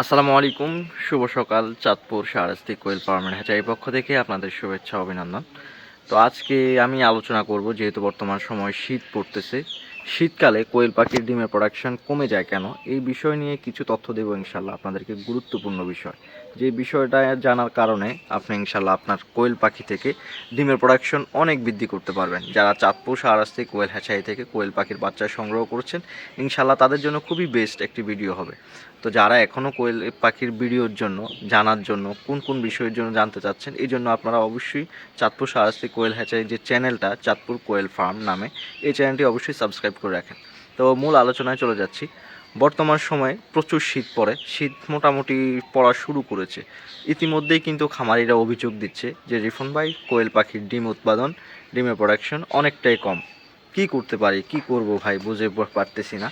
আসসালামু আলাইকুম, শুভ সকাল, চাঁদপুর শাহরাস্তি কোয়েল ফার্মের হ্যাচারি পক্ষ থেকে আপনাদের শুভেচ্ছা, অভিনন্দন। তো আজকে আমি আলোচনা করব, যেহেতু বর্তমান সময় শীত পড়তেছে, শীতকালে কোয়েল পাখির ডিমের প্রোডাকশন কমে যায় কেন? এই বিষয় নিয়ে কিছু তথ্য দেব ইনশাল্লাহ আপনাদেরকে গুরুত্বপূর্ণ বিষয়। যে বিষয়টা জানার কারণে আপনি ইনশাল্লাহ আপনার কোয়েল পাখি থেকে ডিমের প্রোডাকশন অনেক বৃদ্ধি করতে পারবেন। যারা চাঁদপুর শাহরাস্তি কোয়েল হ্যাচারি থেকে কোয়েল পাখির বাচ্চা সংগ্রহ করছেন ইনশাল্লাহ তাদের জন্য খুবই বেস্ট একটি ভিডিও হবে। তো যারা এখনও কোয়েল পাখির ভিডিওর জন্য, জানার জন্য, কোন কোন বিষয়ের জন্য জানতে চাচ্ছেন, এই জন্য আপনারা অবশ্যই চাঁদপুর সারাস্তি কোয়েল হ্যাচারি যে চ্যানেলটা চাঁদপুর কোয়েল ফার্ম নামে, এই চ্যানেলটি অবশ্যই সাবস্ক্রাইব করে রাখেন। তো মূল আলোচনায় চলে যাচ্ছি। বর্তমান সময়ে প্রচুর শীত পড়ে। শীত মোটামুটি পড়া শুরু করেছে। ইতিমধ্যেই কিন্তু খামারিরা অভিযোগ দিচ্ছে যে রিফন ভাই, কোয়েল পাখির ডিম উৎপাদন, ডিমের প্রোডাকশন অনেকটাই কম। কি করতে পারি? কি করব ভাই? বুঝে পারতেছি না।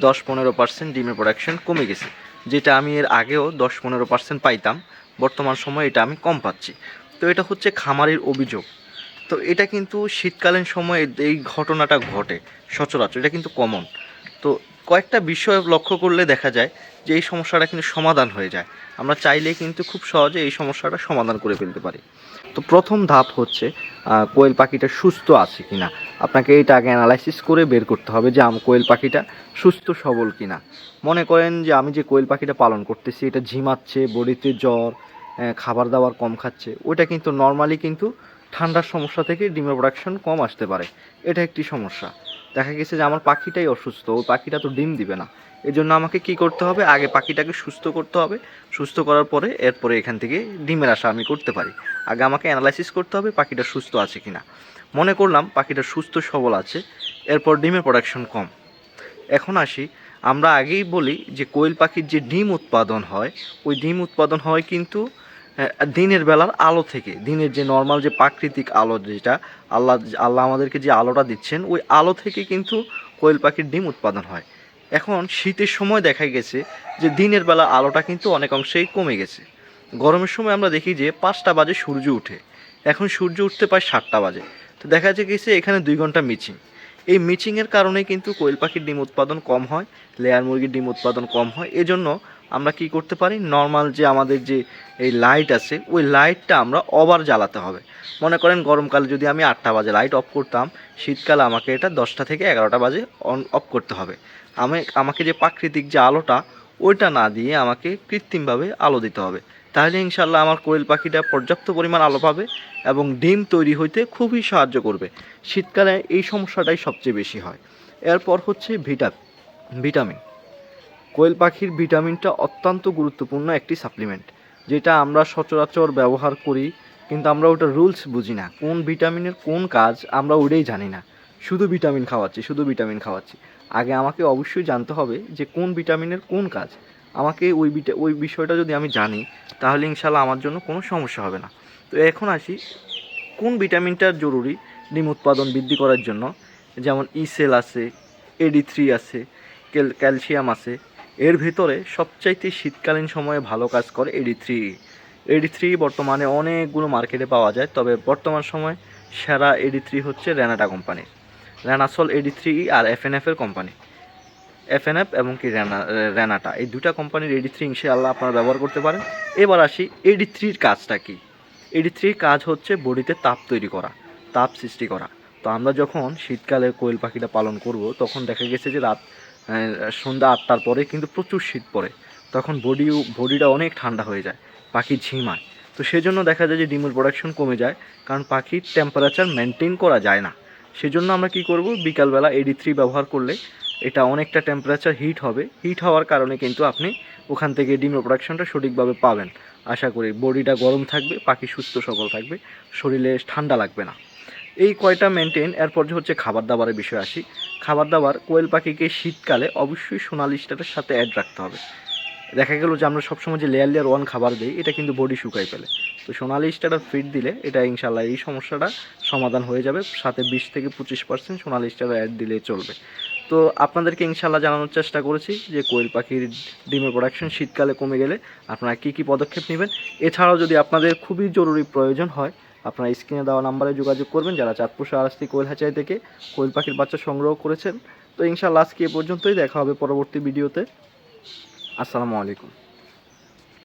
দশ পনেরো পার্সেন্ট ডিমের প্রোডাকশন কমে গেছে। যেটা আমি এর আগেও দশ পনেরো পার্সেন্ট পাইতাম। বর্তমান সময়ে এটা আমি কম পাচ্ছি। তো এটা হচ্ছে খামারের অভিযোগ। তো এটা কিন্তু শীতকালীন সময়ে এই ঘটনাটা ঘটে। সচরাচর এটা কিন্তু কমন তো কয়েকটা বিষয় লক্ষ্য করলে দেখা যায় যে এই সমস্যাটা কিন্তু সমাধান হয়ে যায়। আমরা চাইলে কিন্তু খুব সহজে এই সমস্যাটা সমাধান করে ফেলতে পারি। তো প্রথম ধাপ হচ্ছে কোয়েল পাখিটা সুস্থ আছে কিনা। আপনাকে এটা আগে অ্যানালাইসিস করে বের করতে হবে যে আম কোয়েল পাখিটা সুস্থ, সবল কিনা। মনে করেন যে আমি যে কোয়েল পাখিটা পালন করতেছি, এটা ঝিমাচ্ছে, বডিতে জ্বর খাবার দাবার কম খাচ্ছে, ওইটা কিন্তু নর্মালি কিন্তু ঠান্ডার সমস্যা থেকে ডিমের প্রোডাকশন কম আসতে পারে। এটা একটি সমস্যা। দেখা গেছে যে আমার পাখিটাই অসুস্থ, ওই পাখিটা তো ডিম দিবে না। এই জন্য আমাকে কি করতে হবে? আগে পাখিটাকে সুস্থ করতে হবে। সুস্থ করার পরে এরপরে এখান থেকে ডিমের আশা আমি করতে পারি। আগে আমাকে অ্যানালাইসিস করতে হবে পাখিটা সুস্থ আছে কিনা। মনে করলাম পাখিটা সুস্থ সবল আছে, এরপর ডিমের প্রোডাকশন কম। এখন আসি, আমরা আগেই বলি যে কোয়েল পাখির যে ডিম উৎপাদন হয়, ওই ডিম উৎপাদন হয় কিন্তু দিনের বেলার আলো থেকে, দিনের যে নর্মাল যে প্রাকৃতিক আলো যেটা আল্লাহ আল্লাহ আমাদেরকে যে আলোটা দিচ্ছেন, ওই আলো থেকে কিন্তু কোয়েল পাখির ডিম উৎপাদন হয়। এখন শীতের সময় দেখা গেছে যে দিনের বেলা আলোটা কিন্তু অনেক অংশেই কমে গেছে। গরমের সময় আমরা দেখি যে পাঁচটা বাজে সূর্য উঠে। এখন সূর্য উঠতে পায় সাতটা বাজে। তো দেখা যায় গেছে এখানে দুই ঘণ্টা মিচিং। এই মিচিংয়ের কারণে কিন্তু কোয়েল পাখির ডিম উৎপাদন কম হয়, লেয়ার মুরগির ডিম উৎপাদন কম হয়। এজন্য আমরা কি করতে পারি? নর্মাল যে আমাদের যে এই লাইট আছে, ওই লাইটটা আমরা ওভার জ্বালাতে হবে। মনে করেন গরমকালে যদি আমি আটটা বাজে লাইট অফ করতাম, শীতকালে আমাকে এটা দশটা থেকে এগারোটা বাজে অন অফ করতে হবে। আমি, আমাকে যে প্রাকৃতিক যে আলোটা, ওইটা না দিয়ে আমাকে কৃত্রিমভাবে আলো দিতে হবে। তাহলে ইনশাল্লাহ আমার কোয়েল পাখিটা পর্যাপ্ত পরিমাণ আলো পাবে এবং ডিম তৈরি হইতে খুবই সাহায্য করবে। শীতকালে এই সমস্যাটাই সবচেয়ে বেশি হয়। এরপর হচ্ছে ভিটা ভিটামিন কোয়েল পাখির ভিটামিনটা অত্যন্ত গুরুত্বপূর্ণ একটি সাপ্লিমেন্ট যেটা আমরা সচরাচর ব্যবহার করি, কিন্তু আমরা ওটা রুলস বুঝি না। কোন ভিটামিনের কোন কাজ আমরা ওটাই জানি না। শুধু ভিটামিন খাওয়াচ্ছি, শুধু ভিটামিন খাওয়াচ্ছি। আগে আমাকে অবশ্যই জানতে হবে যে কোন ভিটামিনের কোন কাজ। আমাকে ওই বিটা, ওই বিষয়টা যদি আমি জানি, তাহলে ইনশাল্লাহ আমার জন্য কোনো সমস্যা হবে না। তো এখন আসি, কোন ভিটামিনটা জরুরি ডিম উৎপাদন বৃদ্ধি করার জন্য? যেমন ইসেল আছে এডি থ্রি আছে ক্যালসিয়াম আছে। এর ভেতরে সবচাইতে শীতকালীন সময়ে ভালো কাজ করে এডি থ্রি। এডি থ্রি বর্তমানে অনেকগুলো মার্কেটে পাওয়া যায়, তবে বর্তমান সময় সেরা এডি থ্রি হচ্ছে রেনাটা কোম্পানির রেনাসল এডি থ্রি আর এফএনএফ এর company. F F N F এবং কি রেনা, রেনাটা, এই দুটা কোম্পানির এডি থ্রি ইনশাআল্লাহ আপনারা ব্যবহার করতে পারেন। এবার আসি এডি থ্রির কাজটা কি? এডি থ্রির কাজ হচ্ছে বডিতে তাপ তৈরি করা, তাপ সৃষ্টি করা। তো আমরা যখন শীতকালে কোয়েল পাখিটা পালন করব, তখন দেখা গেছে যে রাত সন্ধ্যা আটটার পরে কিন্তু প্রচুর শীত পড়ে। তখন বডি বডিটা অনেক ঠান্ডা হয়ে যায়, পাখি ঝিমায় তো সেজন্য দেখা যায় যে ডিমের প্রোডাকশন কমে যায়, কারণ পাখির টেম্পারেচার মেনটেন করা যায় না। সেজন্য আমরা কি করব, বিকালবেলা এডি থ্রি ব্যবহার করলে এটা অনেকটা টেম্পারেচার হিট হবে। হিট হওয়ার কারণে কিন্তু আপনি ওখান থেকে ডিমের প্রোডাকশনটা সঠিকভাবে পাবেন। আশা করি বডিটা গরম থাকবে, পাখি সুস্থ সবল থাকবে, শরীরে ঠান্ডা লাগবে না। এই কয়টা মেনটেন এরপর যে হচ্ছে খাবার দাবারের বিষয় আসি। খাবার দাবার কোয়েল পাখিকে শীতকালে অবশ্যই সোনালি স্টারের সাথে অ্যাড রাখতে হবে। দেখা গেল যে আমরা সবসময় যে লেয়ার লেয়ার ওয়ান খাবার দিই, এটা কিন্তু বডি শুকাই ফেলে। তো সোনালি স্টার ফিড দিলে এটা ইনশাল্লাহ এই সমস্যাটা সমাধান হয়ে যাবে। সাথে বিশ থেকে পঁচিশ পার্সেন্ট সোনালি স্টার অ্যাড দিলে চলবে। তো আপনাদেরকে ইনশাল্লাহ জানানোর চেষ্টা করেছি যে কোয়েল পাখির ডিমের প্রোডাকশন শীতকালে কমে গেলে আপনারা কী কী পদক্ষেপ নেবেন? এছাড়াও যদি আপনাদের খুবই জরুরি প্রয়োজন হয় আপনারা স্ক্রিনে দেওয়া নাম্বারে যোগাযোগ করবেন, যারা চাঁদপুর শাহরাস্তি কোয়েল হাঁচাই থেকে কোয়েল পাখির বাচ্চা সংগ্রহ করেছেন। তো ইনশাল্লাহ আজকে এ পর্যন্তই, দেখা হবে পরবর্তী ভিডিওতে। আসসালামু আলাইকুম।